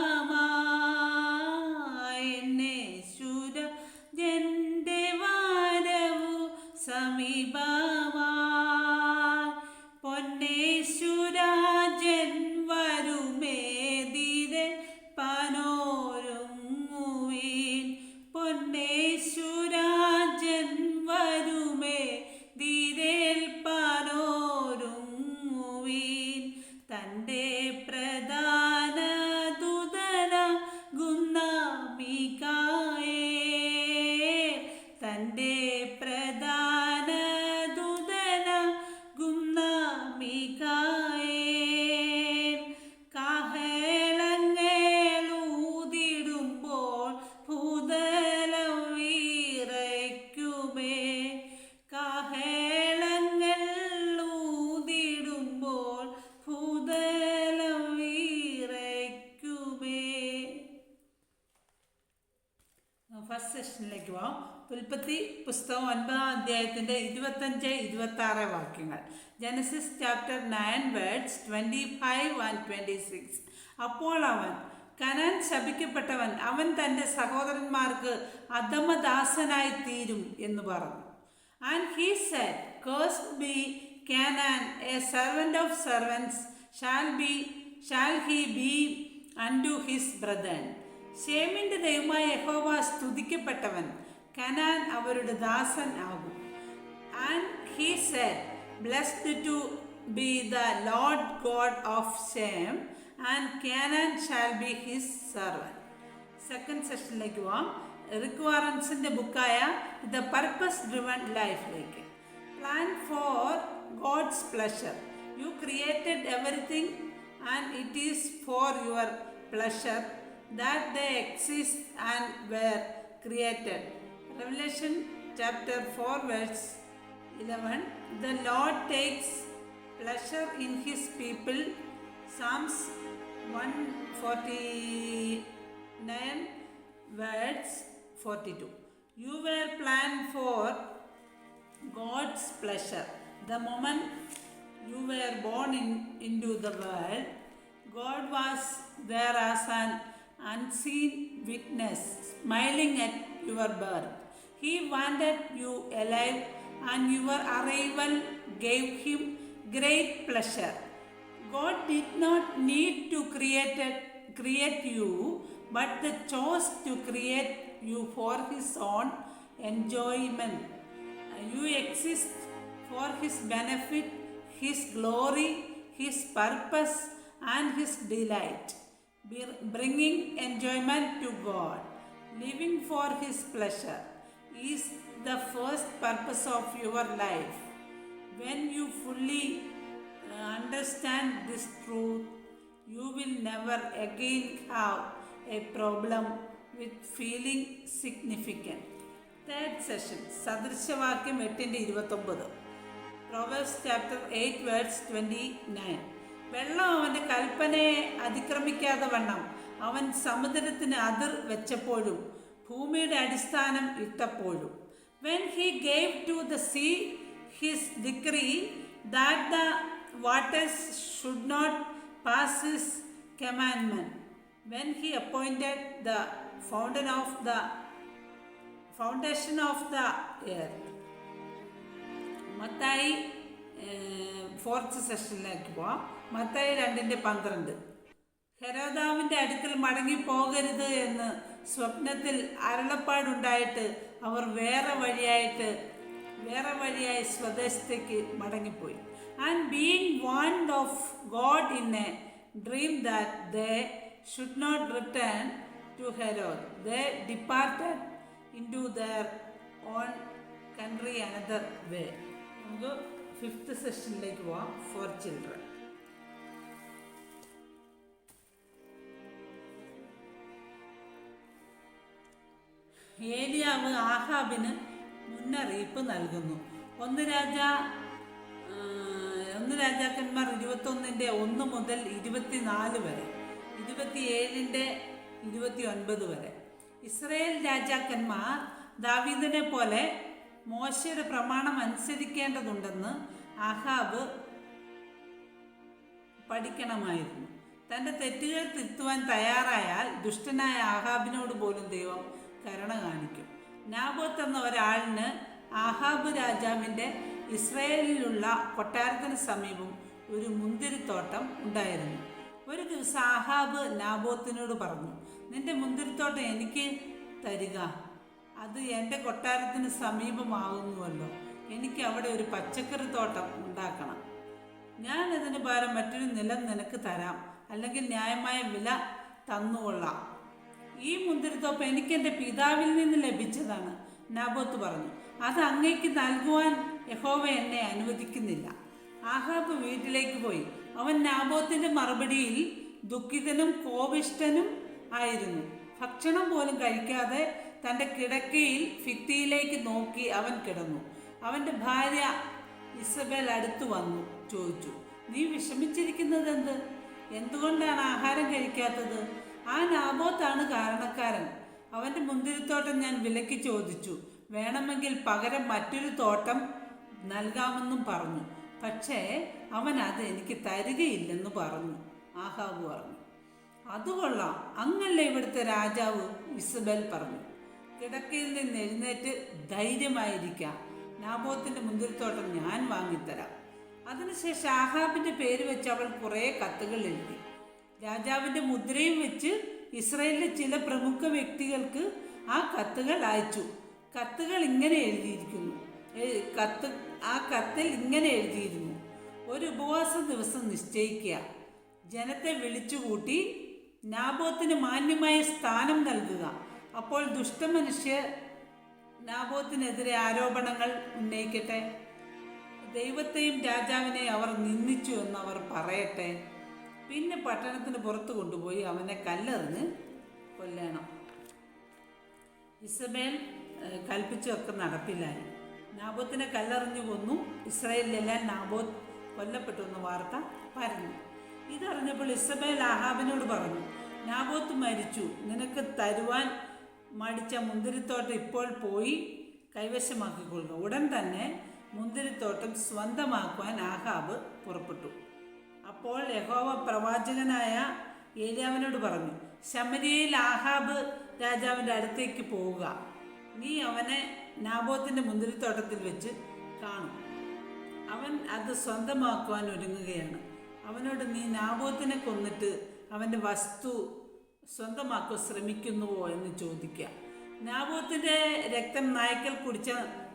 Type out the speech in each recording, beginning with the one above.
Rama. പോവാം ഉൽപ്പത്തി പുസ്തകം ഒൻപതാം അധ്യായത്തിന്റെ ഇരുപത്തഞ്ച് ഇരുപത്തി ആറ് വാക്യങ്ങൾ. Genesis chapter nine words twenty five and twenty six അപ്പോൾ അവൻ കനാൻ ശപിക്കപ്പെട്ടവൻ അവൻ തന്റെ സഹോദരന്മാർക്ക് അധമദാസനായി തീരും എന്ന് പറഞ്ഞു. And he said cursed be Canaan a servant of servants shall be shall he be unto his brethren ഷേമിന്റെ ദൈവമായ യഹോവ സ്തുതിക്കപ്പെട്ടവൻ കനാൻ അവരുടെ ദാസൻ ആകും. And he said blessed to be the Lord God of Shem and Canaan shall be his servant second സെഷനിലേക്ക് പോവാം. റിക്വയറൻസിന്റെ ബുക്കായ ദ പർപ്പസ് ഡ്രിവൺ ലൈഫിലേക്ക് plan for God's pleasure you created everything and it is for your pleasure that they exist and were created Revelation chapter 4, verse 11 The Lord takes pleasure in his people. Psalms 149, verse 42. You were planned for God's pleasure. The moment you were born in, into the world, God was there as an unseen witness, smiling at your birth. He wanted you alive, and your arrival gave him great pleasure. God did not need to create, create you, but the chose to create you for His own enjoyment. You exist for His benefit, His glory, His purpose, and His delight, bringing enjoyment to God, living for His pleasure is the first purpose of your life. When you fully uh, understand this truth, you will never again have a problem with feeling significant. Third session, സദൃശവാക്യം എട്ടിന്റെ ഇരുപത്തൊമ്പത് Proverbs chapter eight words twenty nine വെള്ളം അവന്റെ കൽപ്പനയെ അതിക്രമിക്കാതെ വണ്ണം അവൻ സമുദ്രത്തിന് അതിർ വെച്ചപ്പോഴും ഭൂമിയുടെ അടിസ്ഥാനം ഇട്ടപ്പോഴും when he gave to the sea his decree that the waters should not pass his കമാൻമെന്റ് when he appointed the fountain of the foundation of the earth Mathai fourth സെഷനിലേക്ക് പോവാം. മത്തായി രണ്ടിന്റെ പന്ത്രണ്ട്. ഹെരോദാവിന്റെ അടുക്കൽ മടങ്ങി പോകരുത് എന്ന് സ്വപ്നത്തിൽ അരുളപ്പാടുണ്ടായിട്ട് അവർ വേറെ വഴിയായിട്ട് വേറെ വഴിയായി സ്വദേശത്തേക്ക് മടങ്ങിപ്പോയി. And being warned of God in a dream that they should not return to Herod they departed into their own country another way നമുക്ക് ഫിഫ്ത്ത് സെഷനിലേക്ക് പോവാം ഫോർ ചിൽഡ്രൻ ഏലിയാവ് ആഹാബിന് മുന്നറിയിപ്പ് നൽകുന്നു. ഒന്ന് രാജ ഒന്ന് രാജാക്കന്മാർ ഇരുപത്തൊന്നിന്റെ ഒന്ന് മുതൽ ഇരുപത്തിനാല് വരെ ഇരുപത്തിയേഴിന്റെ ഇരുപത്തി ഒൻപത് വരെ. ഇസ്രയേൽ രാജാക്കന്മാർ ദാവീദിനെ പോലെ മോശയുടെ പ്രമാണം അനുസരിക്കേണ്ടതുണ്ടെന്ന് ആഹാബ് പഠിക്കണമായിരുന്നു. തന്റെ തെറ്റുകൾ തിരുത്തുവാൻ തയ്യാറായാൽ ദുഷ്ടനായ ആഹാബിനോട് പോലും ദൈവം കരുണ കാണിക്കും. നാബോത്ത് എന്ന ഒരാളിന് ആഹാബ് രാജാവിന്റെ ഇസ്രയേലിലുള്ള കൊട്ടാരത്തിന് സമീപം ഒരു മുന്തിരിത്തോട്ടം ഉണ്ടായിരുന്നു. ഒരു ദിവസം ആഹാബ് നാബോത്തിനോട് പറഞ്ഞു നിന്റെ മുന്തിരിത്തോട്ടം എനിക്ക് തരിക. അത് എന്റെ കൊട്ടാരത്തിന് സമീപമാകുന്നുവല്ലോ. എനിക്ക് അവിടെ ഒരു പച്ചക്കറി തോട്ടം ഉണ്ടാക്കണം. ഞാൻ ഇതിന് പകരം മറ്റൊരു നിലം നിനക്ക് തരാം. അല്ലെങ്കിൽ ന്യായമായ വില തന്നുകൊള്ളാം. ഈ മുന്തിരിത്തോപ്പ് എനിക്ക് എന്റെ പിതാവിൽ നിന്ന് ലഭിച്ചതാണ്. നാബോത്ത് പറഞ്ഞു അത് അങ്ങേക്ക് നൽകുവാൻ യഹോവ എന്നെ അനുവദിക്കുന്നില്ല. ആഹാബ് വീട്ടിലേക്ക് പോയി. അവൻ നാബോത്തിന്റെ മറുപടിയിൽ ദുഃഖിതനും കോപിഷ്ടനും ആയിരുന്നു. ഭക്ഷണം പോലും കഴിക്കാതെ തന്റെ കിടക്കയിൽ ഭിത്തിയിലേക്ക് നോക്കി അവൻ കിടന്നു. അവന്റെ ഭാര്യ ഇസബേൽ അടുത്തു വന്നു ചോദിച്ചു നീ വിഷമിച്ചിരിക്കുന്നത് എന്ത് എന്തുകൊണ്ടാണ് ആഹാരം കഴിക്കാത്തത്? ആ നാബോത്താണ് കാരണക്കാരൻ. അവന്റെ മുന്തിരിത്തോട്ടം ഞാൻ വിലക്ക് ചോദിച്ചു. വേണമെങ്കിൽ പകരം മറ്റൊരു തോട്ടം നൽകാമെന്നും പറഞ്ഞു. പക്ഷേ അവൻ അത് എനിക്ക് തരികയില്ലെന്ന് പറഞ്ഞു. ആഹാബ് പറഞ്ഞു. അത് കൊള്ളാം അങ്ങല്ലേ ഇവിടുത്തെ രാജാവ് ഇസബൽ പറഞ്ഞു. കിടക്കയിൽ നിന്ന് എഴുന്നേറ്റ് ധൈര്യമായിരിക്കാം. നാബോത്തിന്റെ മുന്തിരിത്തോട്ടം ഞാൻ വാങ്ങിത്തരാം. അതിനുശേഷം ആഹാബിന്റെ പേര് വെച്ച് അവൾ കുറേ കത്തുകൾ എഴുതി. രാജാവിന്റെ മുദ്രയും വെച്ച് ഇസ്രയേലിലെ ചില പ്രമുഖ വ്യക്തികൾക്ക് ആ കത്തുകൾ അയച്ചു. കത്തുകൾ ഇങ്ങനെ എഴുതിയിരിക്കുന്നു. കത്ത് ആ കത്തിൽ ഇങ്ങനെ എഴുതിയിരുന്നു. ഒരു ഉപവാസ ദിവസം നിശ്ചയിക്കുക. ജനത്തെ വിളിച്ചുകൂട്ടി നാബോത്തിന് മാന്യമായ സ്ഥാനം നൽകുക. അപ്പോൾ ദുഷ്ടമനുഷ്യ നാബോത്തിനെതിരെ ആരോപണങ്ങൾ ഉന്നയിക്കട്ടെ. ദൈവത്തെയും രാജാവിനെയും അവർ നിന്ദിച്ചു അവർ പറയട്ടെ. പിന്നെ പട്ടണത്തിന് പുറത്ത് കൊണ്ടുപോയി അവനെ കല്ലെറിഞ്ഞ് കൊല്ലണം. ഇസബേൽ കൽപ്പിച്ചൊക്കെ നടപ്പിലായി. നാബോത്തിനെ കല്ലെറിഞ്ഞു കൊന്നു. ഇസ്രായേലിലെല്ലാം നാബോത്ത് കൊല്ലപ്പെട്ടു എന്ന വാർത്ത പറഞ്ഞു ഇതറിഞ്ഞപ്പോൾ ഇസബേൽ ആഹാബിനോട് പറഞ്ഞു നാബോത്ത് മരിച്ചു. നിനക്ക് തരുവാൻ മടിച്ച മുന്തിരിത്തോട്ടം ഇപ്പോൾ പോയി കൈവശമാക്കിക്കൊള്ളുക. ഉടൻ തന്നെ മുന്തിരിത്തോട്ടം സ്വന്തമാക്കുവാൻ ആഹാബ് പുറപ്പെട്ടു. അപ്പോൾ യഹോവ പ്രവാചകനായ ഏലിയാവിനോട് പറഞ്ഞു ശമരിയയിൽ ആഹാബ് രാജാവിന്റെ അടുത്തേക്ക് പോവുക. നീ അവനെ നാബോത്തിന്റെ മുന്തിരിത്തോട്ടത്തിൽ വെച്ച് കാണും. അവൻ അത് സ്വന്തമാക്കുവാൻ ഒരുങ്ങുകയാണ്. അവനോട് നീ നാബോത്തിനെ കൊന്നിട്ട് അവന്റെ വസ്തു സ്വന്തമാക്കുവാൻ ശ്രമിക്കുന്നുവോ എന്ന് ചോദിക്കുക നാബോത്തിന്റെ രക്തം നായ്ക്കൽ കുടിച്ച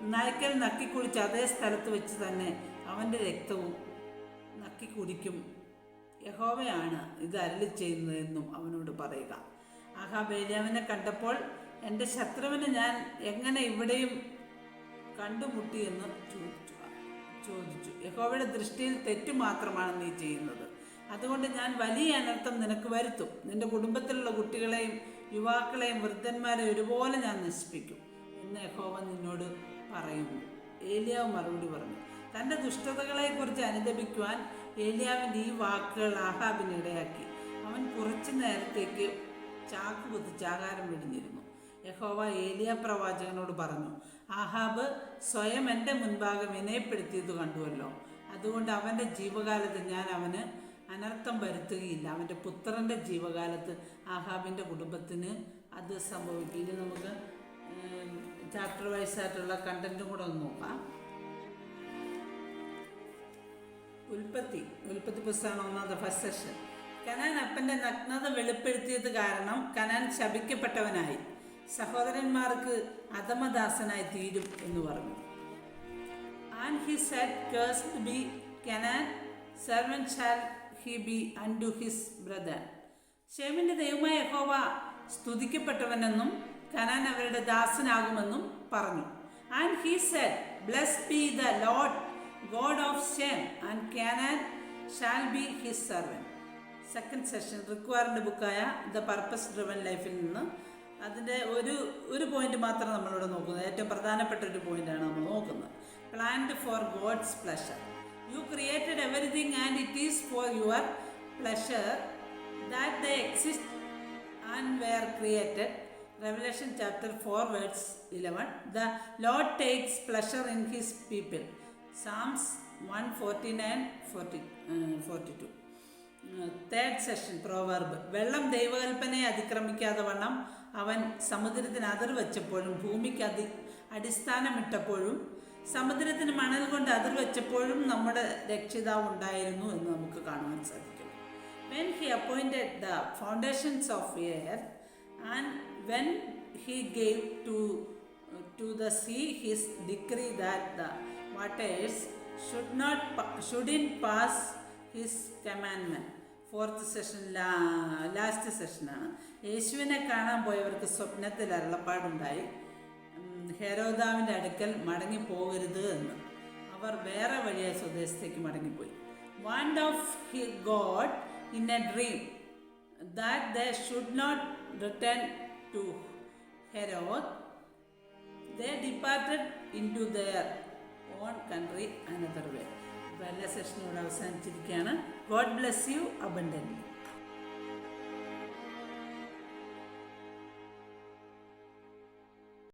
നായ്ക്കൽ നക്കി കുടിച്ച അതേ സ്ഥലത്ത് വെച്ച് തന്നെ അവന്റെ രക്തവും നക്കി കുടിക്കും. യഹോവയാണ് ഇത് അരളി ചെയ്യുന്നതെന്നും അവനോട് പറയുക. ആഹാ ബേലിയാവിനെ കണ്ടപ്പോൾ എന്റെ ശത്രുവിനെ ഞാൻ എങ്ങനെ ഇവിടെയും കണ്ടുമുട്ടിയെന്ന് ചോദിച്ചു. ചോദിച്ചു. യഹോവയുടെ ദൃഷ്ടിയിൽ തെറ്റു മാത്രമാണ് നീ ചെയ്യുന്നത്. അതുകൊണ്ട് ഞാൻ വലിയ അനർത്ഥം നിനക്ക് വരുത്തും. നിന്റെ കുടുംബത്തിലുള്ള കുട്ടികളെയും യുവാക്കളെയും വൃദ്ധന്മാരെ ഒരുപോലെ ഞാൻ നശിപ്പിക്കും എന്ന് യഹോവ നിന്നോട് പറയുന്നു. ഏലിയാവ് മറുപടി പറഞ്ഞു. തന്റെ ദുഷ്ടതകളെക്കുറിച്ച് അനുദപിക്കുവാൻ ഏലിയാവിന്റെ ഈ വാക്കുകൾ ആഹാബിന് ഇടയാക്കി. അവൻ കുറച്ചു നേരത്തേക്ക് ചാക്ക് കുത്തിച്ച് ആഹാരം വിടിഞ്ഞിരുന്നു യഹോവ ഏലിയ പ്രവാചകനോട് പറഞ്ഞു ആഹാബ് സ്വയം എന്റെ മുൻപാകെ വിനയപ്പെടുത്തിയത് കണ്ടുവല്ലോ. അതുകൊണ്ട് അവന്റെ ജീവകാലത്ത് ഞാൻ അവന് അനർത്ഥം വരുത്തുകയില്ല. അവന്റെ പുത്രന്റെ ജീവകാലത്ത് ആഹാബിന്റെ കുടുംബത്തിന് അത് സംഭവിക്കും. ഇനി നമുക്ക് ചാപ്റ്റർ വൈസായിട്ടുള്ള കണ്ടന്റും കൂടെ ഒന്ന് നോക്കാം. ഉൽപ്പത്തി ഉൽപ്പത്തി പുസ്തകം ഒന്നാമത്തെ ഫസ്റ്റ് സെഷൻ കനാൻ അപ്പന്റെ നഗ്നത വെളിപ്പെടുത്തിയത് കാരണം കനാൻ ശപിക്കപ്പെട്ടവനായി. സഹോദരന്മാർക്ക് അധമദാസനായി തീരും എന്ന് പറഞ്ഞു. And he said cursed be Canaan servant shall he be unto his brother ഷേമിന്റെ ദൈവമായ ഹോവ സ്തുതിക്കപ്പെട്ടവനെന്നും കനാൻ അവരുടെ ദാസനാകുമെന്നും പറഞ്ഞു. And he said blessed be the Lord God of Shem and Canaan shall be his servant second session Rick Warren ബുക്കായ the purpose driven ലൈഫിൽ നിന്ന് അതിന്റെ ഒരു ഒരു പോയിന്റ് മാത്രം നമ്മളിവിടെ നോക്കുന്നത് ഏറ്റവും പ്രധാനപ്പെട്ട ഒരു പോയിന്റാണ് നമ്മൾ നോക്കുന്നത് planned for God's pleasure you created everything and it is for your pleasure that they exist and were created. Revelation chapter 4, verse 11. The Lord takes pleasure in his people. Psalms 149 40, uh, 42. Third session proverb വെള്ളം ദൈവകൽപ്പനയെ അതിക്രമിക്കാതെ വണ്ണം അവൻ സമുദ്രത്തിന് അതിർ വെച്ചപ്പോഴും ഭൂമിക്ക് അതി അടിസ്ഥാനമിട്ടപ്പോഴും സമുദ്രത്തിന് മണൽ കൊണ്ട് അതിർ വെച്ചപ്പോഴും നമ്മുടെ രക്ഷിതാവ് ഉണ്ടായിരുന്നു എന്ന് നമുക്ക് കാണുവാൻ സാധിക്കും when he appointed the foundations of earth and when he gave to to the sea his decree that the waters should not shouldn't pass his commandment. Fourth session last സെഷനാണ് യേശുവിനെ കാണാൻ പോയവർക്ക് സ്വപ്നത്തിൽ അരുളപ്പാടുണ്ടായി. ഹെരോദാവിന്റെ അടുക്കൽ മടങ്ങി പോകരുത് എന്ന്. അവർ വേറെ വഴിയെ സ്വദേശത്തേക്ക് മടങ്ങിപ്പോയി. Warned of he God in a dream that they should not return to Herod they departed into their own country another way അപ്പോൾ എല്ലാ സെഷനും ഇവിടെ അവസാനിച്ചിരിക്കുകയാണ്. God bless you abundantly